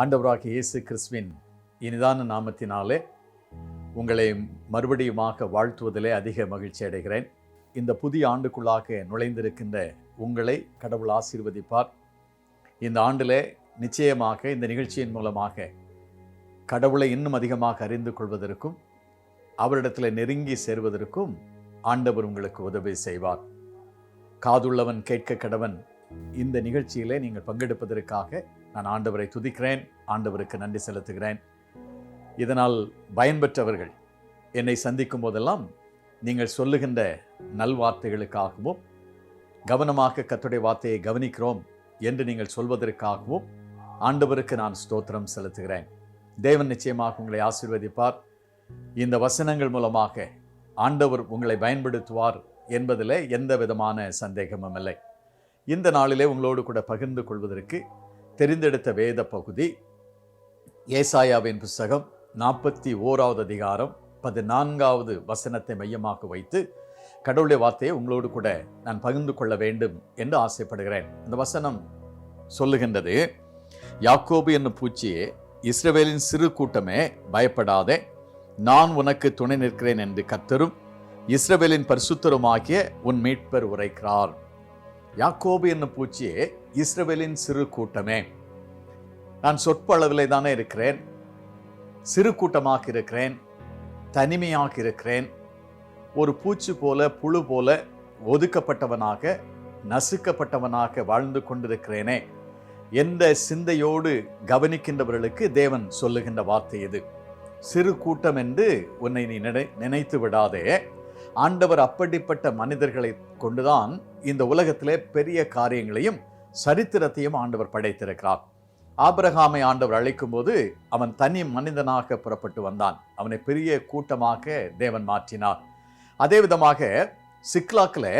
ஆண்டவராக இயேசு கிறிஸ்துவின் இனிதான நாமத்தினாலே உங்களை மறுபடியுமாக வாழ்த்துவதிலே அதிக மகிழ்ச்சி அடைகிறேன். இந்த புதிய ஆண்டுக்குள்ளாக நுழைந்திருக்கின்ற உங்களை கடவுள் ஆசீர்வதிப்பார். இந்த ஆண்டிலே நிச்சயமாக இந்த நிகழ்ச்சியின் மூலமாக கடவுளை இன்னும் அதிகமாக அறிந்து கொள்வதற்கும் அவரிடத்தில் நெருங்கி சேர்வதற்கும் ஆண்டவர் உங்களுக்கு உதவி செய்வார். காதுள்ளவன் கேட்க கடவன் இந்த நிகழ்ச்சியிலே நீங்கள் பங்கெடுப்பதற்காக நான் ஆண்டவரை துதிக்கிறேன் ஆண்டவருக்கு நன்றி செலுத்துகிறேன். இதனால் பயன்பெற்றவர்கள் என்னை சந்திக்கும் போதெல்லாம் நீங்கள் சொல்லுகின்ற நல்வார்த்தைகளுக்காகவும் கவனமாக கத்துடைய வார்த்தையை கவனிக்கிறோம் என்று நீங்கள் சொல்வதற்காகவும் ஆண்டவருக்கு நான் ஸ்தோத்திரம் செலுத்துகிறேன். தேவன் நிச்சயமாக உங்களை ஆசீர்வதிப்பார். இந்த வசனங்கள் மூலமாக ஆண்டவர் உங்களை பயன்படுத்துவார் என்பதில் எந்த விதமான சந்தேகமும் இல்லை. இந்த நாளிலே உங்களோடு கூட பகிர்ந்து கொள்வதற்கு தெரிந்தெடுத்த வேத பகுதி ஏசாயாவின் புஸ்தகம் நாற்பத்தி ஓராவது அதிகாரம் பதினான்காவது வசனத்தை மையமாக வைத்து கடவுளுடைய வார்த்தையை உங்களோடு கூட நான் பகிர்ந்து கொள்ள வேண்டும் என்று ஆசைப்படுகிறேன். அந்த வசனம் சொல்லுகின்றது யாக்கோபு என்னும் பூச்சியே இஸ்ரவேலின் சிறு கூட்டமே பயப்படாதே. நான் உனக்கு துணை நிற்கிறேன் என்று கத்தரும் இஸ்ரவேலின் பரிசுத்தருமாகிய உன் மீட்பர் உரைக்கிறார். யாக்கோபு என்ன பூச்சியே இஸ்ரவேலின் சிறு கூட்டமே. நான் சொற்பளவிலே தானே இருக்கிறேன். சிறு கூட்டமாக இருக்கிறேன். தனிமையாக இருக்கிறேன். ஒரு பூச்சி போல புழு போல ஒதுக்கப்பட்டவனாக நசுக்கப்பட்டவனாக வாழ்ந்து கொண்டிருக்கிறேனே. எந்த சிந்தையோடு கவனிக்கின்றவர்களுக்கு தேவன் சொல்லுகின்ற வார்த்தை இது. சிறு கூட்டம் என்று உன்னை நீ நினை நினைத்து விடாதே. ஆண்டவர் அப்படிப்பட்ட மனிதர்களை கொண்டுதான் இந்த உலகத்திலே பெரிய காரியங்களையும் சரித்திரத்தையும் ஆண்டவர் படைத்திருக்கிறார். ஆபிரகாமை ஆண்டவர் அழைக்கும் போது அவன் தனி மனிதனாக புறப்பட்டு வந்தான். அவனை பெரிய கூட்டமாக தேவன் மாற்றினார். அதே விதமாக சிக்லாக்கில்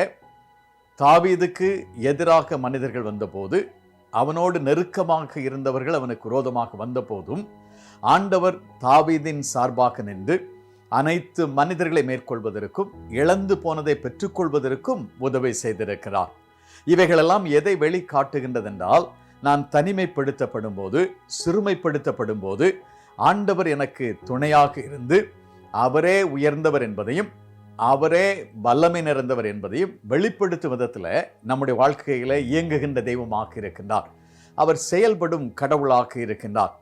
தாவீதுக்கு எதிராக மனிதர்கள் வந்தபோது அவனோடு நெருக்கமாக இருந்தவர்கள் அவனுக்கு விரோதமாக வந்தபோதும் ஆண்டவர் தாவீதின் சார்பாக நின்று அனைத்து மனிதர்களை மேற்கொள்வதற்கும் இழந்து போனதை பெற்றுக்கொள்வதற்கும் உதவி செய்திருக்கிறார். இவைகளெல்லாம் எதை வெளிக்காட்டுகின்றதென்றால் நான் தனிமைப்படுத்தப்படும் போது சிறுமைப்படுத்தப்படும் போது ஆண்டவர் எனக்கு துணையாக இருந்து அவரே உயர்ந்தவர் என்பதையும் அவரே வல்லமை நிறைந்தவர் என்பதையும் வெளிப்படுத்தும் விதத்தில் நம்முடைய வாழ்க்கையில் இயங்குகின்ற தெய்வமாக இருக்கின்றார். அவர் செயல்படும் கடவுளாக இருக்கின்றார்.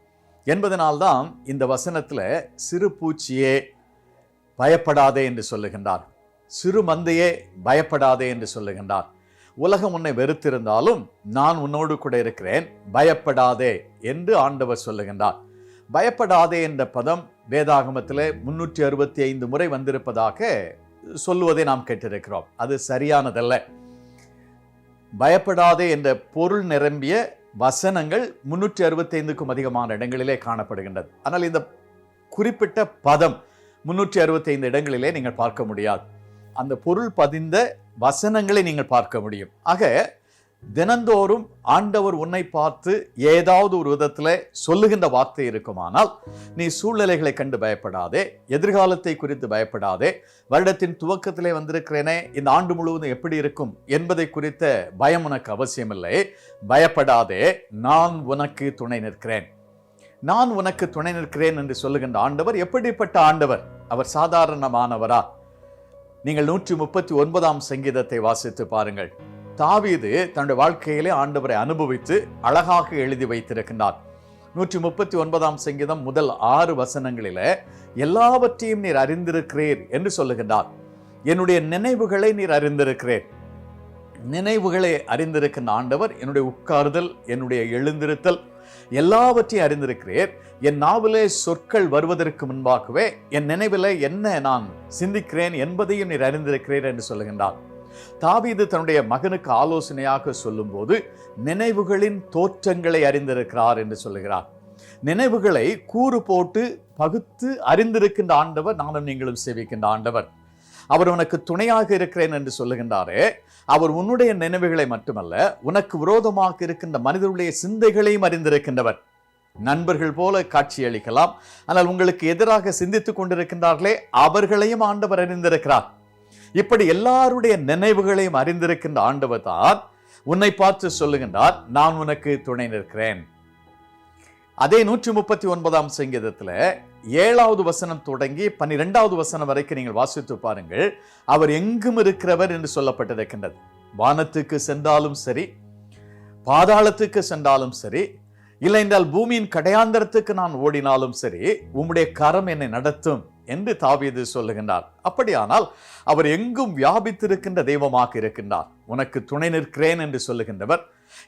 என்பதனால்தான் இந்த வசனத்தில் சிறு பூச்சியே பயப்படாதே என்று சொல்லுகின்றார். சிறு மந்தையே பயப்படாதே என்று சொல்லுகின்றார். உலகம் உன்னை வெறுத்திருந்தாலும் நான் உன்னோடு கூட இருக்கிறேன். பயப்படாதே என்று ஆண்டவர் சொல்லுகின்றார். பயப்படாதே என்ற பதம் வேதாகமத்தில் முன்னூற்றி அறுபத்தி ஐந்து முறை வந்திருப்பதாக சொல்லுவதை நாம் கேட்டிருக்கிறோம். அது சரியானதல்ல. பயப்படாதே என்ற பொருள் நிரம்பிய வசனங்கள் முன்னூற்றி அறுபத்தைந்துக்கும் அதிகமான இடங்களிலே காணப்படுகின்றது. ஆனால் இந்த குறிப்பிட்ட பதம் முன்னூற்றி அறுபத்தி ஐந்து இடங்களிலே நீங்கள் பார்க்க முடியாது. அந்த பொருள் பதிந்த வசனங்களை நீங்கள் பார்க்க முடியும். ஆக தினந்தோறும் ஆண்டவர் உன்னை பார்த்து ஏதாவது ஒரு விதத்தில் சொல்லுகின்ற வார்த்தை இருக்குமானால் நீ சூழ்நிலைகளை கண்டு பயப்படாதே எதிர்காலத்தை குறித்து பயப்படாதே வருடத்தின் துவக்கத்திலே வந்திருக்கிறேனே இந்த ஆண்டு முழுவதும் எப்படி இருக்கும் என்பதை குறித்த பயம் உனக்கு அவசியமில்லை. பயப்படாதே நான் உனக்கு துணை நிற்கிறேன். நான் உனக்கு துணை நிற்கிறேன் என்று சொல்லுகின்ற ஆண்டவர் எப்படிப்பட்ட ஆண்டவர்? அவர் சாதாரணமானவரா? நீங்கள் நூற்றி முப்பத்தி ஒன்பதாம் சங்கீதத்தை வாசித்து பாருங்கள். தாவீது தன்னுடைய வாழ்க்கையிலே ஆண்டவரை அனுபவித்து அழகாக எழுதி வைத்திருக்கின்றார். நூற்றி முப்பத்தி ஒன்பதாம் சங்கீதம் முதல் ஆறு வசனங்களில எல்லாவற்றையும் நீர் அறிந்திருக்கிறீர் என்று சொல்லுகின்றார். என்னுடைய நினைவுகளை நீர் அறிந்திருக்கிறேன் நினைவுகளை அறிந்திருக்கின்ற ஆண்டவர் என்னுடைய உட்காருதல் என்னுடைய எழுந்திருத்தல் எல்லாவற்றையும் அறிந்திருக்கிறேன் என் நாவிலே சொற்கள் வருவதற்கு முன்பாகவே என் நினைவில் என்ன நான் சிந்திக்கிறேன் என்பதையும் நீர் அறிந்திருக்கிறீர் என்று சொல்லுகின்றார். தாவீது தன்னுடைய மகனுக்கு ஆலோசனையாக சொல்லும்போது நினைவுகளின் தோற்றங்களை அறிந்திருக்கிறார் என்று சொல்லுகிறார். நினைவுகளை கூறு போட்டு பகுத்து அறிந்திருக்கின்ற ஆண்டவர் நானும் நீங்களும் சேவிக்கின்ற ஆண்டவர். அவர் உனக்கு துணையாக இருக்கிறேன் என்று சொல்லுகின்றாரே அவர் உன்னுடைய நினைவுகளை மட்டுமல்ல உனக்கு விரோதமாக இருக்கின்ற மனிதருடைய சிந்தைகளையும் அறிந்திருக்கின்றவர். நண்பர்கள் போல காட்சியளிக்கலாம் ஆனால் உங்களுக்கு எதிராக சிந்தித்துக் கொண்டிருக்கின்றார்களே அவர்களையும் ஆண்டவர் அறிந்திருக்கிறார். இப்படி எல்லாருடைய நினைவுகளையும் அறிந்திருக்கின்ற ஆண்டவர் தான் உன்னை பார்த்து சொல்லுகின்றார் நான் உனக்கு துணை நிற்கிறேன். அதே நூற்றி முப்பத்தி ஒன்பதாம் சங்கீதத்தில் ஏழாவது வசனம் தொடங்கி பன்னிரெண்டாவது வசனம் வரைக்கும் நீங்கள் வாசித்து பாருங்கள். அவர் எங்கும் இருக்கிறவர் என்று சொல்லப்பட்டிருக்கின்றது. வானத்துக்கு சென்றாலும் சரி பாதாளத்துக்கு சென்றாலும் சரி இல்லை என்றால் பூமியின் கடையாந்தரத்துக்கு நான் ஓடினாலும் சரி உம்முடைய கரம் என்னை நடத்தும் என்று தாவீது சொல்லுகின்றார். அப்படியானால் அவர் எங்கும் வியாபித்திருக்கின்ற தெய்வமாக இருக்கின்றார். உனக்கு துணை நிற்கிறேன் என்று சொல்லுகின்றவர்.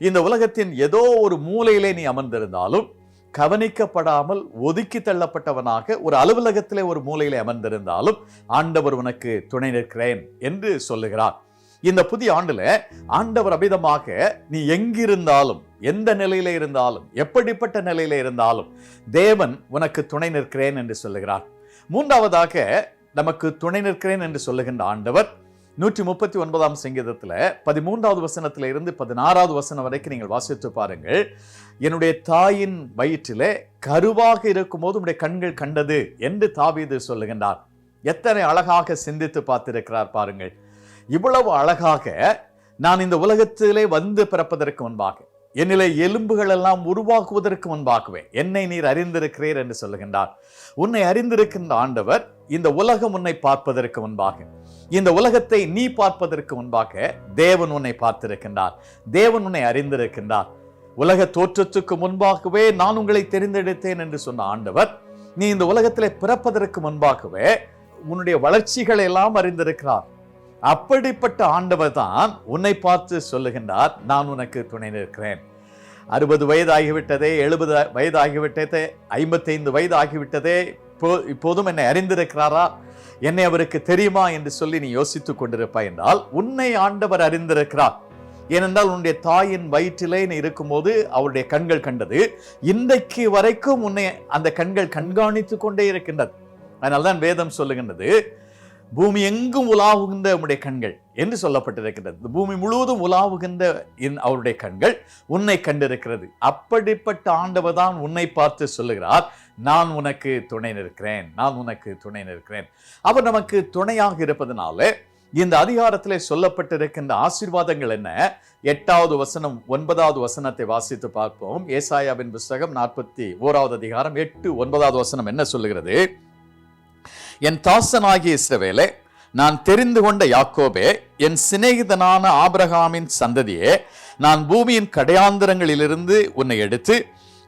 இந்த உலகத்தின் ஏதோ ஒரு மூலையிலே நீ அமர்ந்திருந்தாலும் கவனிக்கப்படாமல் ஒதுக்கி தள்ளப்பட்டவனாக ஒரு அலுவலகத்திலே ஒரு மூலையில் அமர்ந்திருந்தாலும் ஆண்டவர் உனக்கு துணை நிற்கிறேன் என்று சொல்லுகிறார். இந்த புதிய ஆண்டுல ஆண்டவர் அபிதமாக நீ எங்கிருந்தாலும் எந்த நிலையில இருந்தாலும் எப்படிப்பட்ட நிலையில இருந்தாலும் தேவன் உனக்கு துணை நிற்கிறேன் என்று சொல்லுகிறார். மூன்றாவதாக நமக்கு துணை நிற்கிறேன் என்று சொல்லுகின்ற ஆண்டவர் நூற்றி முப்பத்தி ஒன்பதாம் சங்கீதத்தில் பதிமூன்றாவது வசனத்தில் இருந்து பதினாறாவது வசனம் வரைக்கும் நீங்கள் வாசித்து பாருங்கள். என்னுடைய தாயின் வயிற்றிலே கருவாக இருக்கும்போது உடைய கண்கள் கண்டது என்று தாவீது சொல்லுகின்றார். எத்தனை அழகாக சிந்தித்து பார்த்திருக்கிறார் பாருங்கள். இவ்வளவு அழகாக நான் இந்த உலகத்திலே வந்து பிறப்பதற்கு முன்பாக என்னிலே எலும்புகள் எல்லாம் உருவாக்குவதற்கு முன்பாகவே என்னை நீர் அறிந்திருக்கிறீர் என்று சொல்லுகின்றார். உன்னை அறிந்திருக்கின்ற ஆண்டவர் இந்த உலகம் உன்னை பார்ப்பதற்கு முன்பாக இந்த உலகத்தை நீ பார்ப்பதற்கு முன்பாக தேவன் உன்னை பார்த்திருக்கின்றார். தேவன் உன்னை அறிந்திருக்கின்றார். உலக தோற்றத்துக்கு முன்பாகவே நான் உங்களை தெரிந்தெடுத்தேன் என்று சொன்ன ஆண்டவர் நீ இந்த உலகத்திலே பிறப்பதற்கு முன்பாகவே உன்னுடைய வளர்ச்சிகளை எல்லாம் அறிந்திருக்கிறார். அப்படிப்பட்ட ஆண்டவர் தான் உன்னை பார்த்து சொல்லுகின்றார் நான் உனக்கு துணை நிற்கிறேன். அறுபது வயது ஆகிவிட்டதே எழுபது வயது ஆகிவிட்டதே ஐம்பத்தைந்து வயது ஆகிவிட்டதே இப்போ இப்போதும் என்னை அறிந்திருக்கிறாரா? என்னை அவருக்கு தெரியுமா என்று சொல்லி நீ யோசித்துக் கொண்டிருப்பாய் என்றால் உன்னை ஆண்டவர் அறிந்திருக்கிறார். ஏனென்றால் உன்னுடைய தாயின் வயிற்றிலே நீ இருக்கும்போது அவருடைய கண்கள் கண்டது. இன்றைக்கு வரைக்கும் உன்னை அந்த கண்கள் கண்காணித்து கொண்டே இருக்கின்றது. அதனால்தான் வேதம் சொல்லுகின்றது பூமி எங்கும் உலாவுகின்ற உம்முடைய கண்கள் என்று சொல்லப்பட்டிருக்கிறது பூமி முழுவதும் உலாவுகின்ற இன்- அவருடைய கண்கள் உன்னை கண்டிருக்கிறது. அப்படிப்பட்ட ஆண்டவர் தான் உன்னை பார்த்து சொல்லுகிறார். நான் உனக்கு துணை நிற்கிறேன் நான் உனக்கு துணை நிற்கிறேன். அவர் நமக்கு துணையாக இருப்பதனால இந்த அதிகாரத்திலே சொல்லப்பட்டிருக்கின்ற ஆசீர்வாதங்கள் என்ன? எட்டாவது வசனம் ஒன்பதாவது வசனத்தை வாசித்து பார்ப்போம். ஏசாயாவின் புஸ்தகம் நாற்பத்தி ஓராவது அதிகாரம் எட்டு ஒன்பதாவது வசனம் என்ன சொல்லுகிறது? என் தாசனாகிய இஸ்ரவேலே நான் தெரிந்து கொண்ட யாக்கோபே என் சிநேகிதனான ஆபிரகாமின் சந்ததியே நான் பூமியின் கடையாந்தரங்களிலிருந்து உன்னை எடுத்து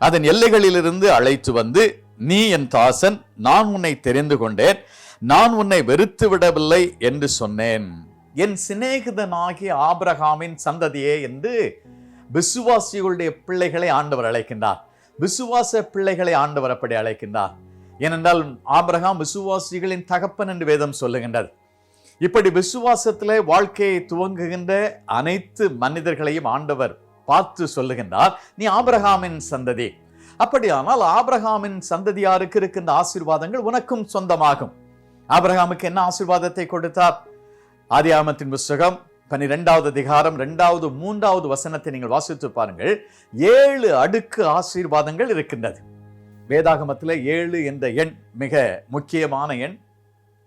அதன் எல்லைகளிலிருந்து அழைத்து வந்து நீ என் தாசன் நான் உன்னை தெரிந்து கொண்டேன். நான் உன்னை வெறுத்து விடவில்லை என்று சொன்னேன். என் சிநேகிதனாகிய ஆபிரகாமின் சந்ததியே என்று விசுவாசிகளுடைய பிள்ளைகளை ஆண்டவர் அழைக்கின்றார். விசுவாச பிள்ளைகளை ஆண்டவர் அப்படி அழைக்கின்றார். ஏனென்றால் ஆபிரகாம் விசுவாசிகளின் தகப்பன் என்று வேதம் சொல்லுகின்றது. இப்படி விசுவாசத்திலே வாழ்க்கையை துவங்குகின்ற அனைத்து மனிதர்களையும் ஆண்டவர் பார்த்து சொல்லுகின்றார். நீ ஆபிரகாமின் சந்ததி. அப்படியானால் ஆபிரகாமின் சந்ததியாருக்கு இருக்கின்ற ஆசீர்வாதங்கள் உனக்கும் சொந்தமாகும். ஆபிரகாமுக்கு என்ன ஆசீர்வாதத்தை கொடுத்தார்? ஆதியாமத்தின் புஸ்தகம் பனிரெண்டாவது அதிகாரம் ரெண்டாவது மூன்றாவது வசனத்தை நீங்கள் வாசித்து பாருங்கள். ஏழு அடுக்கு ஆசீர்வாதங்கள் இருக்கின்றது. வேதாகமத்தில் ஏழு என்ற எண் மிக முக்கியமான எண்.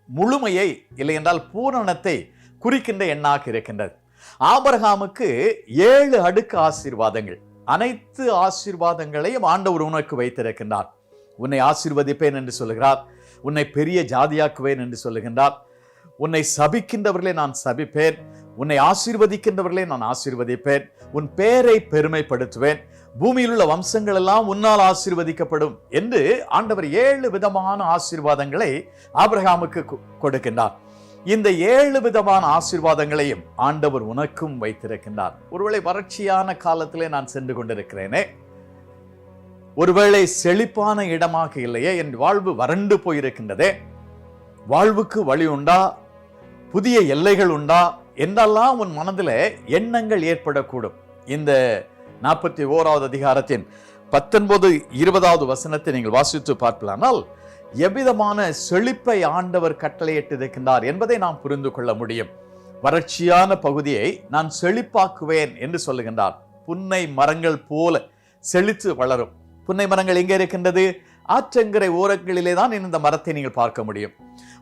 முழுமையை இல்லை என்றால் பூரணத்தை குறிக்கின்ற எண்ணாக இருக்கின்றது. ஆபரகாமுக்கு ஏழு அடுக்கு ஆசீர்வாதங்கள். அனைத்து ஆசீர்வாதங்களையும் ஆண்டவர் உனக்கு வைத்திருக்கின்றார். உன்னை ஆசீர்வதிப்பேன் என்று சொல்லுகிறார். உன்னை பெரிய ஜாதியாக்குவேன் என்று சொல்லுகின்றார். உன்னை சபிக்கின்றவர்களை நான் சபிப்பேன். உன்னை ஆசீர்வதிக்கின்றவர்களை நான் ஆசீர்வதிப்பேன். உன் பெயரை பெருமைப்படுத்துவேன். பூமியில் உள்ள வம்சங்கள் எல்லாம் உன்னால் ஆசீர்வதிக்கப்படும் என்று ஆண்டவர் ஏழு விதமான ஆசீர்வாதங்களை ஆபிரகாமுக்கு கொ- கொடுக்கின்றார். இந்த ஏழு விதமான ஆசீர்வாதங்களையும் ஆண்டவர் உனக்கும் வைத்திருக்கின்றார். ஒருவேளை வறட்சியான காலத்திலே நான் சென்று கொண்டிருக்கிறேனே. ஒருவேளை செழிப்பான இடமாக இல்லையே என் வாழ்வு வறண்டு போயிருக்கின்றதே. வாழ்வுக்கு வழி உண்டா? புதிய எல்லைகள் உண்டா? என்றெல்லாம் உன் மனதில் எண்ணங்கள் ஏற்படக்கூடும். இந்த நாற்பத்தி ஓராவது அதிகாரத்தின் பத்தொன்பது இருபதாவது வசனத்தை நீங்கள் வாசித்து பார்க்கலானால் எவ்விதமான செழிப்பை ஆண்டவர் கட்டளையிட்டிருக்கின்றார் என்பதை நாம் புரிந்து கொள்ள முடியும். வறட்சியான பகுதியை நான் செழிப்பாக்குவேன் என்று சொல்லுகின்றார். புன்னை மரங்கள் போல செழித்து வளரும். புன்னை மரங்கள் எங்கே இருக்கின்றது? ஆற்றங்கரை ஓரங்களிலே தான் இந்த மரத்தை நீங்கள் பார்க்க முடியும்.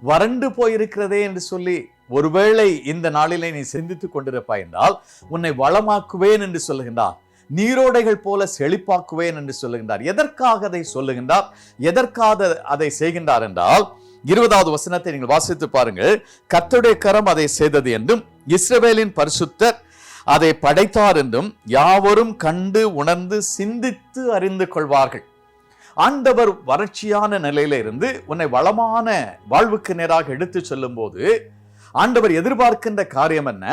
வறண்டு போயிருக்கிறதே என்று சொல்லி ஒருவேளை இந்த நாளிலே நீ சிந்தித்துக் கொண்டிருப்பாய் என்றால் உன்னை வளமாக்குவேன் என்று சொல்லுகின்றார். நீரோடைகள் போல செழிப்பாக்குவேன் என்று சொல்லுகின்றார். எதற்காக அதை சொல்லுகின்றார்? எதற்காக அதை செய்கின்றார் என்றால் இருபதாவது வசனத்தை நீங்கள் வாசித்து பாருங்கள். கத்துடைய கரம் அதை செய்தது என்றும் இஸ்ரவேலின் பரிசுத்தர் அதை படைத்தார் என்றும் யாவரும் கண்டு உணர்ந்து சிந்தித்து அறிந்து கொள்வார்கள். ஆண்டவர் வறட்சியான நிலையில இருந்து உன்னை வளமான வாழ்வுக்கு நேராக எடுத்து செல்லும் போது ஆண்டவர் எதிர்பார்க்கின்ற காரியம் என்ன?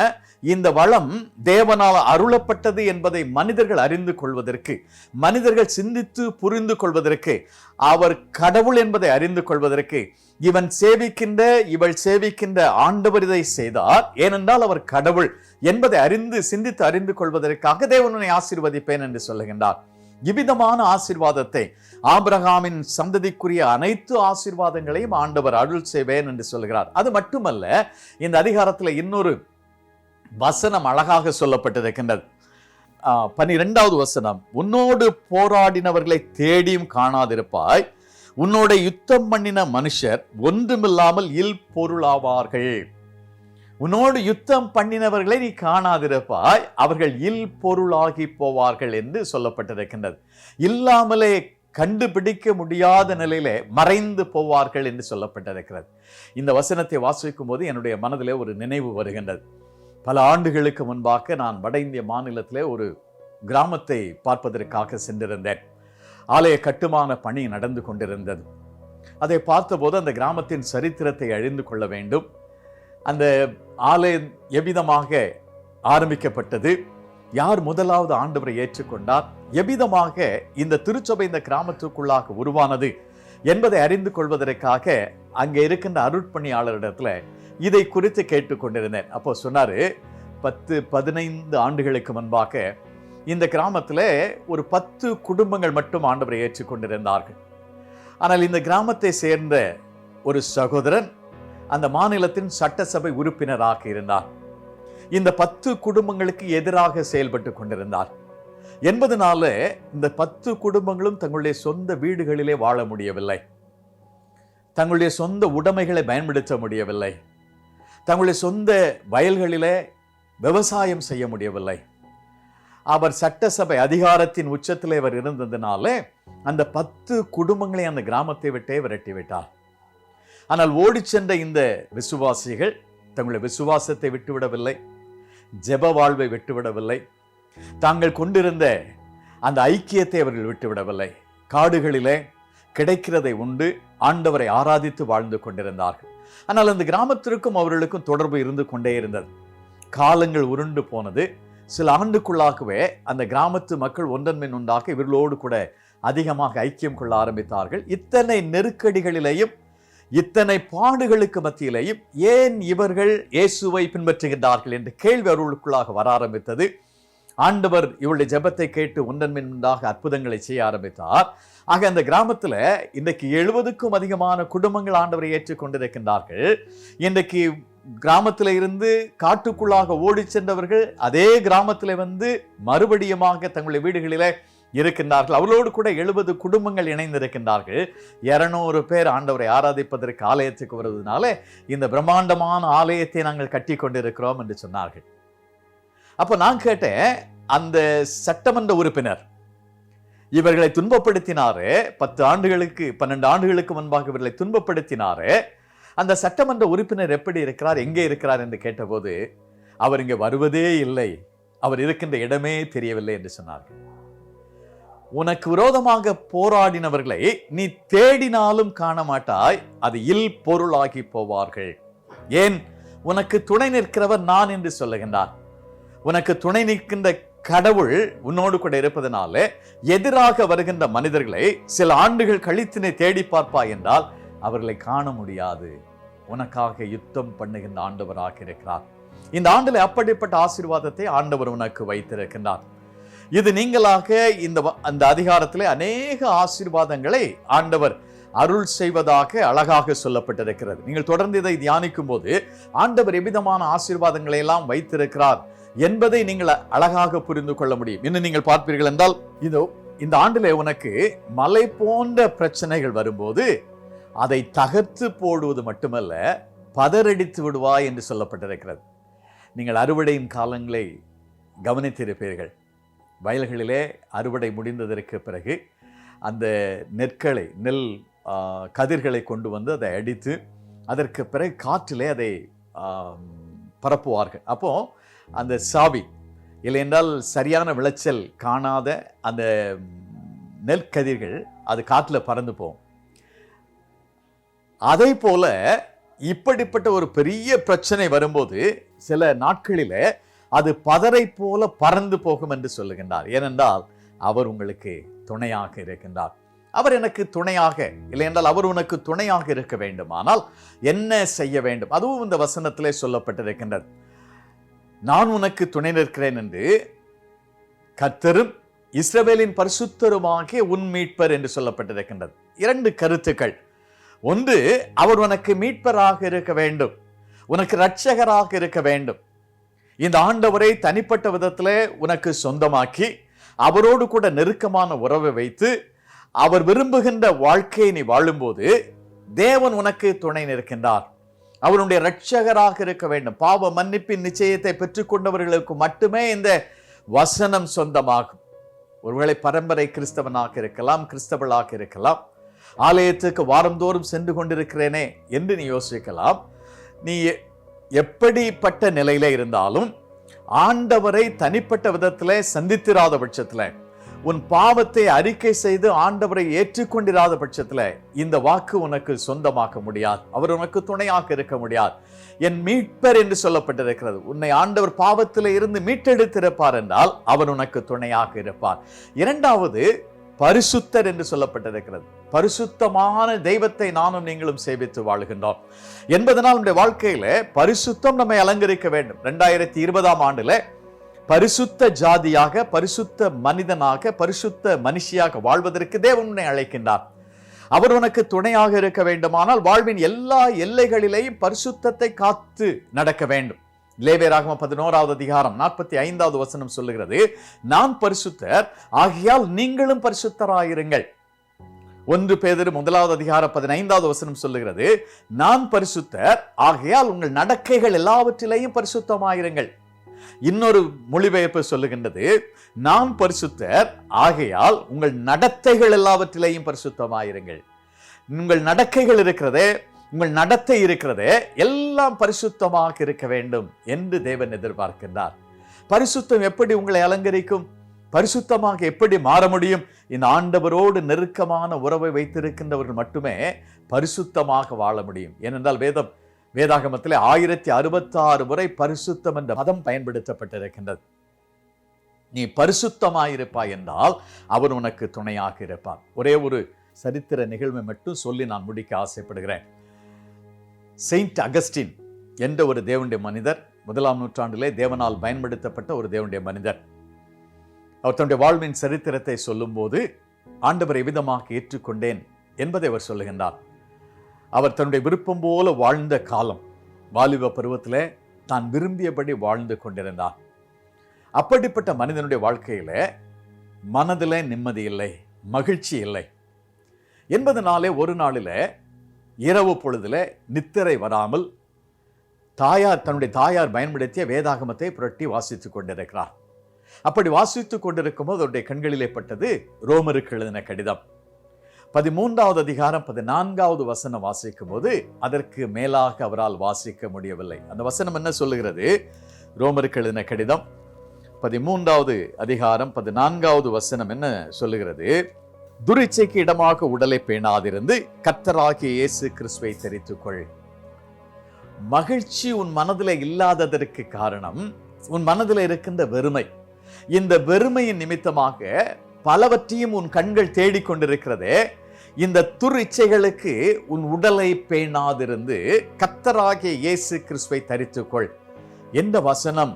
இந்த வளம் தேவனால் அருளப்பட்டது என்பதை மனிதர்கள் அறிந்து கொள்வதற்கு மனிதர்கள் சிந்தித்து புரிந்து கொள்வதற்கு அவர் கடவுள் என்பதை அறிந்து கொள்வதற்கு இவன் சேவிக்கின்ற இவள் சேவிக்கின்ற ஆண்டவர் இதை செய்தார். ஏனென்றால் அவர் கடவுள் என்பதை அறிந்து சிந்தித்து அறிந்து கொள்வதற்காக தேவனுனை ஆசீர்வதிப்பேன் என்று சொல்லுகின்றார். இவ்விதமான ஆசிர்வாதத்தை ஆபிரகாமின் சந்ததிக்குரிய அனைத்து ஆசிர்வாதங்களையும் ஆண்டவர் அருள் செய்வேன் என்று சொல்கிறார். அது மட்டுமல்ல இந்த அதிகாரத்தில் இன்னொரு வசனம் அழகாக சொல்லப்பட்டிருக்கின்றது. ஆஹ், பன்னிரெண்டாவது வசனம் உன்னோடு போராடினவர்களை தேடியும் காணாதிருப்பாய். உன்னோட யுத்தம் பண்ணின மனுஷர் ஒன்றுமில்லாமல் இல் பொருளாவார்கள் உன்னோடு யுத்தம் பண்ணினவர்களை நீ காணாதிருப்பாய். அவர்கள் இல் பொருளாகி போவார்கள் என்று சொல்லப்பட்டிருக்கின்றது. இல்லாமலே கண்டுபிடிக்க முடியாத நிலையிலே மறைந்து போவார்கள் என்று சொல்லப்பட்டிருக்கிறது. இந்த வசனத்தை வாசிக்கும் போது என்னுடைய மனதிலே ஒரு நினைவு வருகின்றது. பல ஆண்டுகளுக்கு முன்பாக நான் வட இந்திய மாநிலத்திலே ஒரு கிராமத்தை பார்ப்பதற்காக சென்றிருந்தேன். ஆலய கட்டுமான பணி நடந்து கொண்டிருந்தது. அதை பார்த்தபோது அந்த கிராமத்தின் சரித்திரத்தை அழிந்து கொள்ள வேண்டும். அந்த ஆலயம் எவ்விதமாக ஆரம்பிக்கப்பட்டது? யார் முதலாவது ஆண்டவரை ஏற்றுக்கொண்டார்? எவ்விதமாக இந்த திருச்சபை இந்த கிராமத்துக்குள்ளாக உருவானது என்பதை அறிந்து கொள்வதற்காக அங்கே இருக்கின்ற அருட்பணியாளரிடத்துல இதை குறித்து கேட்டுக்கொண்டிருந்தேன். அப்போ சொன்னார் பத்து பதினைந்து ஆண்டுகளுக்கு முன்பாக இந்த கிராமத்தில் ஒரு பத்து குடும்பங்கள் மட்டும் ஆண்டவரை ஏற்றுக்கொண்டிருந்தார்கள். ஆனால் இந்த கிராமத்தை சேர்ந்த ஒரு சகோதரன் அந்த மாநிலத்தின் சட்டசபை உறுப்பினராக இருந்தார். இந்த பத்து குடும்பங்களுக்கு எதிராக செயல்பட்டு கொண்டிருந்தார். என்பதனால இந்த பத்து குடும்பங்களும் தங்களுடைய சொந்த வீடுகளிலே வாழ முடியவில்லை. தங்களுடைய சொந்த உடைமைகளை பயன்படுத்த முடியவில்லை. தங்களுடைய சொந்த வயல்களிலே விவசாயம் செய்ய முடியவில்லை. அவர் சட்டசபை அதிகாரத்தின் உச்சத்தில் அவர் இருந்ததுனால அந்த பத்து குடும்பங்களை அந்த கிராமத்தை விட்டே விரட்டி விட்டார் ஆனால் ஓடிச் சென்ற இந்த விசுவாசிகள் தங்களுடைய விசுவாசத்தை விட்டுவிடவில்லை ஜெப வாழ்வை விட்டுவிடவில்லை தாங்கள் கொண்டிருந்த அந்த ஐக்கியத்தை அவர்கள் விட்டுவிடவில்லை. காடுகளிலே கிடைக்கிறதை உண்டு ஆண்டவரை ஆராதித்து வாழ்ந்து கொண்டிருந்தார்கள். ஆனால் அந்த கிராமத்திற்கும் அவர்களுக்கும் தொடர்பு இருந்து கொண்டே இருந்தது. காலங்கள் உருண்டு போனது. சில ஆண்டுக்குள்ளாகவே அந்த கிராமத்து மக்கள் ஒன்றன்மின் உண்டாக இவர்களோடு கூட அதிகமாக ஐக்கியம் கொள்ள ஆரம்பித்தார்கள். இத்தனை நெருக்கடிகளிலேயும் இத்தனை பாடுகளுக்கு மத்தியிலேயும் ஏன் இவர்கள் இயேசுவை பின்பற்றுகின்றார்கள் என்று கேள்வி அருளுக்குள்ளாக வர ஆரம்பித்தது? ஆண்டவர் இவளுடைய ஜெபத்தை கேட்டு ஒன்றன்மின் உண்டாக அற்புதங்களை செய்ய ஆரம்பித்தார். ஆக அந்த கிராமத்தில் இன்றைக்கு எழுபதுக்கும் அதிகமான குடும்பங்கள் ஆண்டவரை ஏற்றுக்கொண்டிருக்கின்றார்கள். இன்றைக்கு கிராமத்தில் இருந்து காட்டுக்குள்ளாக ஓடிச் சென்றவர்கள் அதே கிராமத்தில் வந்து மறுபடியுமாக தங்களுடைய வீடுகளிலே இருக்கின்றார்கள். அவளோடு கூட எழுபது குடும்பங்கள் இணைந்திருக்கின்றார்கள். இருநூறு பேர் ஆண்டவரை ஆராதிப்பதற்கு ஆலயத்துக்கு வருவதனால இந்த பிரம்மாண்டமான ஆலயத்தை நாங்கள் கட்டி கொண்டிருக்கிறோம் என்று சொன்னார்கள். அப்போ நான் கேட்டேன் அந்த சட்டமன்ற உறுப்பினர் இவர்களை துன்பப்படுத்தினாரு பத்து ஆண்டுகளுக்கு பன்னெண்டு ஆண்டுகளுக்கு முன்பாக இவர்களை துன்பப்படுத்தினாரு அந்த சட்டமன்ற உறுப்பினர் எப்படி இருக்கிறார் எங்கே இருக்கிறார் என்று கேட்டபோது அவர் இங்கே வருவதே இல்லை. அவர் இருக்கின்ற இடமே தெரியவில்லை என்று சொன்னார்கள். உனக்கு விரோதமாக போராடினவர்களை நீ தேடினாலும் காண மாட்டாய் அது இல் பொருளாகி போவார்கள். ஏன்? உனக்கு துணை நிற்கிறவர் நான் என்று சொல்லுகின்றார். உனக்கு துணை நிற்கின்ற கடவுள் உன்னோடு கூட இருப்பதனால எதிராக வருகின்ற மனிதர்களை சில ஆண்டுகள் கழித்து நீ தேடி பார்ப்பாய் என்றால் அவர்களை காண முடியாது. உனக்காக யுத்தம் பண்ணுகின்ற ஆண்டவராக இருக்கிறார். இந்த ஆண்டில் அப்படிப்பட்ட ஆசீர்வாதத்தை ஆண்டவர் உனக்கு வைத்திருக்கின்றார். இது நீங்களாக இந்த அந்த அதிகாரத்திலே அநேக ஆசீர்வாதங்களை ஆண்டவர் அருள் செய்வதாக அழகாக சொல்லப்பட்டிருக்கிறது. நீங்கள் தொடர்ந்து இதை தியானிக்கும் போது ஆண்டவர் எவ்விதமான ஆசீர்வாதங்களை எல்லாம் வைத்திருக்கிறார் என்பதை நீங்கள் அழகாக புரிந்து கொள்ள முடியும். இன்னும் நீங்கள் பார்ப்பீர்கள் என்றால் இதோ இந்த ஆண்டில் உனக்கு மலை போன்ற பிரச்சனைகள் வரும்போது அதை தகர்த்து போடுவது மட்டுமல்ல பதறடித்து விடுவாய் என்று சொல்லப்பட்டிருக்கிறது. நீங்கள் அறுவடையின் காலங்களை கவனித்திருப்பீர்கள். வயல்களிலே அறுவடை முடிந்ததற்கு பிறகு அந்த நெற்களை நெல் கதிர்களை கொண்டு வந்து அதை அடித்து அதற்கு பிறகு காற்றிலே அதை பரப்புவார்கள். அப்போது அந்த சாவி இல்லையென்றால் சரியான விளைச்சல் காணாத அந்த நெற்கதிர்கள் அது காற்றில் பறந்து போகும் அதே போல் இப்படிப்பட்ட ஒரு பெரிய பிரச்சனை வரும்போது சில நாட்களில் அது பதரை போல பறந்து போகும் என்று சொல்லுகின்றார். ஏனென்றால் அவர் உங்களுக்கு துணையாக இருக்கின்றார். அவர் எனக்கு துணையாக இல்லை என்றால் அவர் உனக்கு துணையாக இருக்க வேண்டுமானால் என்ன செய்ய வேண்டும்? அதுவும் இந்த வசனத்திலே சொல்லப்பட்டிருக்கின்றது. நான் உனக்கு துணை நிற்கிறேன் என்று கர்த்தரும் இஸ்ரவேலின் பரிசுத்தருமாகிய உன் மீட்பர் என்று சொல்லப்பட்டிருக்கின்றது. இரண்டு கருத்துக்கள். ஒன்று அவர் உனக்கு மீட்பராக இருக்க வேண்டும். உனக்கு இரட்சகராக இருக்க வேண்டும். இந்த ஆண்டவரை தனிப்பட்ட விதத்தில் உனக்கு சொந்தமாக்கி அவரோடு கூட நெருக்கமான உறவை வைத்து அவர் விரும்புகின்ற வாழ்க்கையை நீ வாழும்போது தேவன் உனக்கு துணை நிற்கின்றார். அவருடைய இரட்சகராக இருக்க வேண்டும். பாவ மன்னிப்பின் நிச்சயத்தை பெற்றுக்கொண்டவர்களுக்கு மட்டுமே இந்த வசனம் சொந்தமாகும். ஒருவேளை பரம்பரை கிறிஸ்தவனாக இருக்கலாம் கிறிஸ்தவளாக இருக்கலாம். ஆலயத்துக்கு வாரந்தோறும் சென்று கொண்டிருக்கிறேனே என்று நீ யோசிக்கலாம். நீ எப்படிப்பட்ட நிலையில இருந்தாலும் ஆண்டவரை தனிப்பட்ட விதத்தில் சந்தித்திராத பட்சத்தில் உன் பாவத்தை அறிக்கை செய்து ஆண்டவரை ஏற்றுக்கொண்டிராத பட்சத்தில் இந்த வாக்கு உனக்கு சொந்தமாக்க முடியாது. அவர் உனக்கு துணையாக இருக்க முடியாது. என் மீட்பர் என்று சொல்லப்பட்டிருக்கிறது. உன்னை ஆண்டவர் பாவத்தில் இருந்து மீட்டெடுத்திருப்பார் என்றால் அவர் உனக்கு துணையாக இருப்பார். இரண்டாவது பரிசுத்தர் என்று சொல்லப்பட்டிருக்கிறது. பரிசுத்தமான தெய்வத்தை நானும் நீங்களும் சேவித்து வாழ்கின்றோம். என்பதனால் நம்முடைய வாழ்க்கையில பரிசுத்தம் நம்மை அலங்கரிக்க வேண்டும். ரெண்டாயிரத்தி இருபதாம் ஆண்டுல பரிசுத்த ஜாதியாக பரிசுத்த மனிதனாக பரிசுத்த மனுஷியாக வாழ்வதற்கு தேவன் உன்னை அழைக்கின்றார். அவர் உனக்கு துணையாக இருக்க வேண்டுமானால் வாழ்வின் எல்லா எல்லைகளிலேயும் பரிசுத்தத்தை காத்து நடக்க வேண்டும். லேவேராகம பதினோராவது அதிகாரம் நாற்பத்தி ஐந்தாவது வசனம் சொல்லுகிறது நான் பரிசுத்தர் ஆகையால் நீங்களும் பரிசுத்தராயிருங்கள். ஒன்று பேதர் முதலாவது அதிகாரம் பதினைந்தாவது வசனம் சொல்லுகிறது நான் பரிசுத்தர் ஆகையால் உங்கள் நடக்கைகள் எல்லாவற்றிலேயும் பரிசுத்தமாயிருங்கள். இன்னொரு மொழிபெயர்ப்பு சொல்லுகின்றது நான் பரிசுத்தர் ஆகையால் உங்கள் நடத்தைகள் எல்லாவற்றிலேயும் பரிசுத்தமாயிருங்கள். உங்கள் நடக்கைகள் இருக்கிறதே உங்கள் நடத்தை இருக்கிறதே எல்லாம் பரிசுத்தமாக இருக்க வேண்டும் என்று தேவன் எதிர்பார்க்கின்றார். பரிசுத்தம் எப்படி உங்களை அலங்கரிக்கும்? பரிசுத்தமாக எப்படி மாற முடியும்? இந்த ஆண்டவரோடு நெருக்கமான உறவை வைத்திருக்கின்றவர்கள் மட்டுமே பரிசுத்தமாக வாழ முடியும். ஏனென்றால் வேதம் வேதாகமத்தில் ஆயிரத்தி அறுபத்தாறு முறை பரிசுத்தம் என்ற பதம் பயன்படுத்தப்பட்டிருக்கின்றது. நீ பரிசுத்தமாயிருப்பாய் என்றால் அவர் உனக்கு துணையாக இருப்பார் ஒரே ஒரு சரித்திர நிகழ்வை மட்டும் சொல்லி நான் முடிக்க ஆசைப்படுகிறேன். செயின்ட் அகஸ்டின் என்ற ஒரு தேவனுடைய மனிதர் முதலாம் நூற்றாண்டிலே தேவனால் பயன்படுத்தப்பட்ட ஒரு தேவனுடைய மனிதர். அவர் தன்னுடைய வாழ்வின் சரித்திரத்தை சொல்லும்போது ஆண்டவரை விதமாக ஏற்றுக்கொண்டேன் என்பதை அவர் சொல்லுகின்றார். அவர் தன்னுடைய விருப்பம் போல வாழ்ந்த காலம் வாலிப பருவத்திலே தான் விரும்பியபடி வாழ்ந்து கொண்டிருந்தார். அப்படிப்பட்ட மனிதனுடைய வாழ்க்கையில் மனதிலே நிம்மதி இல்லை மகிழ்ச்சி இல்லை. என்பதனாலே ஒரு நாளில் இரவு பொழுதில் நித்திரை வராமல் தாயார் தன்னுடைய தாயார் பயன்படுத்திய வேதாகமத்தை புரட்டி வாசித்துக் கொண்டிருக்கிறார். அப்படி வாசித்துக் கொண்டிருக்கும் போது அவருடைய கண்களிலே பட்டது ரோமருக்கு எழுதின கடிதம். பதிமூன்றாவது அதிகாரம் பதினான்காவது வசனம் வாசிக்கும் போது அதற்கு மேலாக அவரால் வாசிக்க முடியவில்லை. அந்த வசனம் என்ன சொல்லுகிறது? ரோமருக்கு எழுதின கடிதம். பதிமூன்றாவது அதிகாரம் பதினான்காவது வசனம் என்ன சொல்லுகிறது? துரிச்சைக்கு இடமாக உடலை பேணாதிருந்து கத்தராகிய இயேசு கிறிஸ்துவை தெரித்துக்கொள் மகிழ்ச்சி உன் மனதில் இல்லாததற்கு காரணம் உன் மனதில் இருக்கின்ற வெறுமை. இந்த வெறுமையின் நிமித்தமாக பலவற்றையும் உன் கண்கள் தேடிக்கொண்டிருக்கிறதே இந்த துர் இச்சைகளுக்கு உன் உடலை பேணாதிருந்து கத்தராகிய இயேசு கிறிஸ்துவை தரித்துக்கொள். எந்த வசனம்?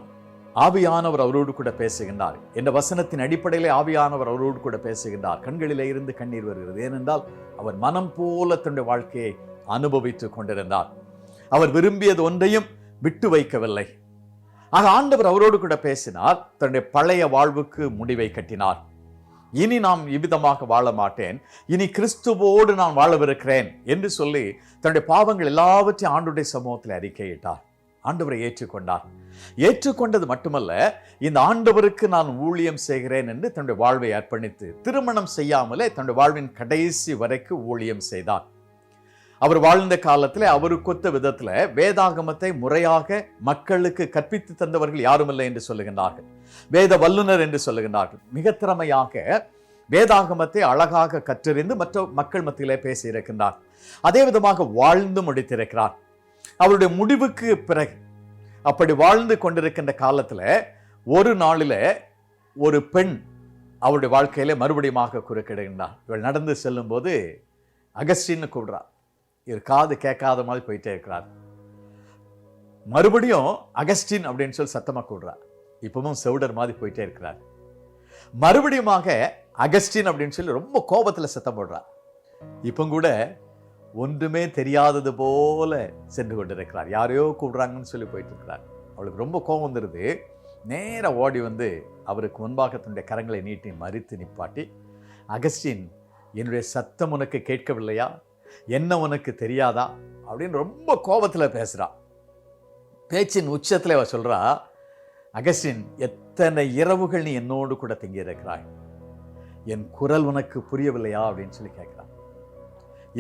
ஆவியானவர் அவரோடு கூட பேசுகின்றார். என்ற வசனத்தின் அடிப்படையிலே ஆவியானவர் அவரோடு கூட பேசுகின்றார். கண்களிலே இருந்து கண்ணீர் வருகிறது. ஏனென்றால் அவர் மனம் போல தன்னுடைய வாழ்க்கையை அனுபவித்துக் கொண்டிருந்தார். அவர் விரும்பியது ஒன்றையும் விட்டு வைக்கவில்லை. ஆக ஆண்டவர் அவரோடு கூட பேசினார். தன்னுடைய பழைய வாழ்வுக்கு முடிவை கட்டினார். இனி நாம் இவ்விதமாக வாழ மாட்டேன். இனி கிறிஸ்துவோடு நான் வாழவிருக்கிறேன் என்று சொல்லி தன்னுடைய பாவங்கள் எல்லாவற்றையும் ஆண்டுடைய சமூகத்தில் அறிக்கையிட்டார். ஆண்டவரை ஏற்றுக்கொண்டார். ஏற்றுக்கொண்டது மட்டுமல்ல இந்த ஆண்டவருக்கு நான் ஊழியம் செய்கிறேன் என்று தன்னுடைய வாழ்வை அர்ப்பணித்து திருமணம் செய்யாமலே தன்னுடைய வாழ்வின் கடைசி வரைக்கும் ஊழியம் செய்தார். அவர் வாழ்ந்த காலத்தில் அவருக்கொத்த விதத்துல வேதாகமத்தை முறையாக மக்களுக்கு கற்பித்து தந்தவர்கள் யாருமில்லை என்று சொல்லுகின்றார்கள். வேத வல்லுனர் என்று சொல்லுகின்றார்கள். மிக திறமையாக வேதாகமத்தை அழகாக கற்றறிந்து மற்ற மக்கள் மத்தியிலே பேசியிருக்கின்றார். அதே விதமாக வாழ்ந்து முடித்திருக்கிறார். அவருடைய முடிவுக்கு பிறகு அப்படி வாழ்ந்து கொண்டிருக்கின்ற காலத்துல ஒரு நாளில் ஒரு பெண் அவருடைய வாழ்க்கையில மறுபடியுமாக குறுக்கிடுகின்றான் இவள் நடந்து செல்லும்போது அகஸ்டின்னு கூடுறார் இவர் காது கேட்காத மாதிரி போயிட்டே இருக்கிறார் மறுபடியும் அகஸ்டின் அப்படின்னு சொல்லி சத்தமா கூடுறார் இப்பவும் செவுடர் மாதிரி போயிட்டே இருக்கிறார் மறுபடியுமாக அகஸ்டின் அப்படின்னு சொல்லி ரொம்ப கோபத்துல சத்தம் போடுறார் இப்போ கூட ஒன்றுமே தெரியாதது போல சென்று கொண்டிருக்கிறார். யாரையோ கூப்பிட்றாங்கன்னு சொல்லி போயிட்டு இருக்கிறார் அவளுக்கு ரொம்ப கோபம் வந்துடுது நேராக ஓடி வந்து அவருக்கு முன்பாக தன்னுடைய கரங்களை நீட்டி மறித்து நிப்பாட்டி அகஸ்டின் என்னுடைய சத்தம் உனக்கு கேட்கவில்லையா? என்ன உனக்கு தெரியாதா? அப்படின்னு ரொம்ப கோபத்தில் பேசுறா. பேச்சின் உச்சத்தில் அவ சொல்கிறா அகஸ்டின் எத்தனை இரவுகள் நீ என்னோடு கூட தங்கியிருக்கிறாய்? என் குரல் உனக்கு புரியவில்லையா? அப்படின்னு சொல்லி கேட்கிறான்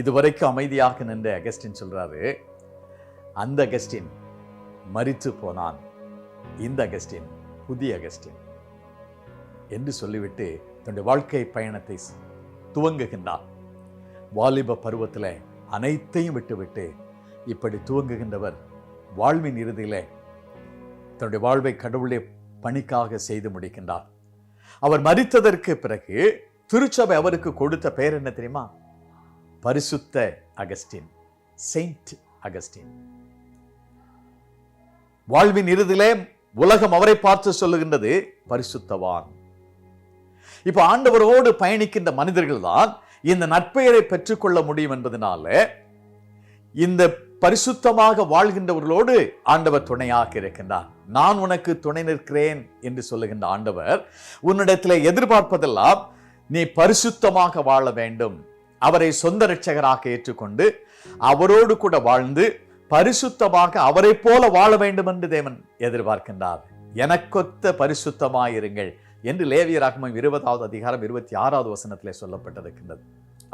இதுவரைக்கும் அமைதியாக நின்ற அகஸ்டின் சொல்றாரு அந்த அகஸ்டின் மறித்து போனான். இந்த அகஸ்டின் புதிய அகஸ்டின் என்று சொல்லிவிட்டு தன்னுடைய வாழ்க்கை பயணத்தை துவங்குகின்றார். வாலிப பருவத்தில் அனைத்தையும் விட்டுவிட்டு இப்படி துவங்குகின்றவர் வாழ்வின் இறுதியிலே தன்னுடைய வாழ்வை கடவுளே பணிக்காக செய்து முடிக்கின்றார். அவர் மறித்ததற்கு பிறகு திருச்சபை அவருக்கு கொடுத்த பெயர் என்ன தெரியுமா? பரிசுத்த அகஸ்டின் செயின்ட் அகஸ்டின். வாழ்வின் இறுதியிலே உலகம் அவரை பார்த்து சொல்லுகின்றது பரிசுத்தவான். இப்ப ஆண்டவரோடு பயணிக்கின்ற மனிதர்கள் தான் இந்த நட்பெயரை பெற்றுக்கொள்ள முடியும் என்பதனால இந்த பரிசுத்தமாக வாழ்கின்றவர்களோடு ஆண்டவர் துணையாக இருக்கின்றார். நான் உனக்கு துணை நிற்கிறேன் என்று சொல்லுகின்ற ஆண்டவர் உன்னிடத்தில் எதிர்பார்ப்பதெல்லாம் நீ பரிசுத்தமாக வாழ வேண்டும். அவரை சொந்த ரட்சகராக ஏற்றுக்கொண்டு அவரோடு கூட வாழ்ந்து பரிசுத்தமாக அவரை போல வாழ வேண்டும் என்று தேவன் எதிர்பார்க்கின்றார். எனக்கொத்த பரிசுத்தமாயிருங்கள் என்று லேவியராகமம் இருபதாவது அதிகாரம் இருபத்தி ஆறாவது வசனத்திலே சொல்லப்பட்டிருக்கின்றது.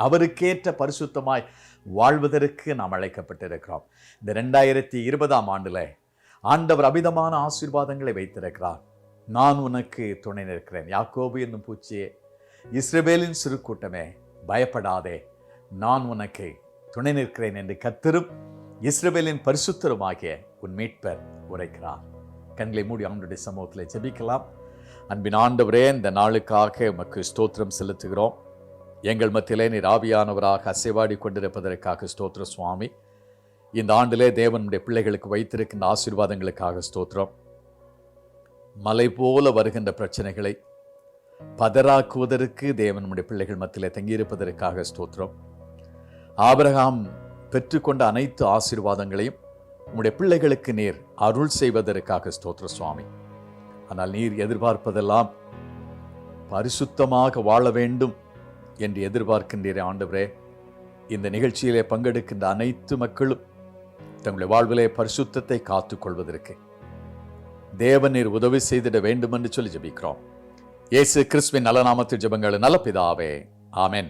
அவருக்கேற்ற பரிசுத்தமாய் வாழ்வதற்கு நாம் அழைக்கப்பட்டிருக்கிறோம். இந்த ரெண்டாயிரத்தி இருபதாம் ஆண்டுல ஆண்டவர் அபிதமான ஆசீர்வாதங்களை வைத்திருக்கிறார். நான் உனக்கு துணை நிற்கிறேன். யாக்கோபு என்னும் பூச்சியே இஸ்ரவேலின் சிறு கூட்டமே பயப்படாதே. நான் உனக்கு துணை நிற்கிறேன் என்று கத்தரும் இஸ்ரேலின் பரிசுத்தருமாகிய உன் மீட்பர் உரைக்கிறார். கண்களை மூடி அவனுடைய சமூகத்தில் ஜெபிக்கலாம். அன்பின் ஆண்டவரே இந்த நாளுக்காக உமக்கு ஸ்தோத்திரம் செலுத்துகிறோம். எங்கள் மத்தியிலே நீர் ஆவியானவராக அசைவாடி கொண்டிருப்பதற்காக ஸ்தோத்திர சுவாமி. இந்த ஆண்டிலே தேவனுடைய பிள்ளைகளுக்கு வைத்திருக்கின்ற ஆசீர்வாதங்களுக்காக ஸ்தோத்திரம். மலை போல வருகின்ற பிரச்சனைகளை பதறாக்குவதற்கு நம்முடைய பிள்ளைகள் மத்தியில் தங்கியிருப்பதற்காக ஸ்தோத்திரம். ஆபரகாம் பெற்றுக்கொண்ட அனைத்து ஆசீர்வாதங்களையும் உம்முடைய பிள்ளைகளுக்கு நீர் அருள் செய்வதற்காக ஸ்தோத்திர சுவாமி. ஆனால் நீர் எதிர்பார்ப்பதெல்லாம் பரிசுத்தமாக வாழ வேண்டும் என்று எதிர்பார்க்கின்றீரே ஆண்டவரே. இந்த நிகழ்ச்சியிலே பங்கெடுக்கின்ற அனைத்து மக்களும் தங்களுடைய வாழ்விலே பரிசுத்தத்தை காத்துக் கொள்வதற்கு தேவன் நீர் உதவி செய்திட வேண்டும் என்று சொல்லி ஜபிக்கிறோம். இயேசு கிறிஸ்துவின் நல்ல நாமத்தில் ஜெபங்கள் நல்ல பிதாவே. ஆமென்.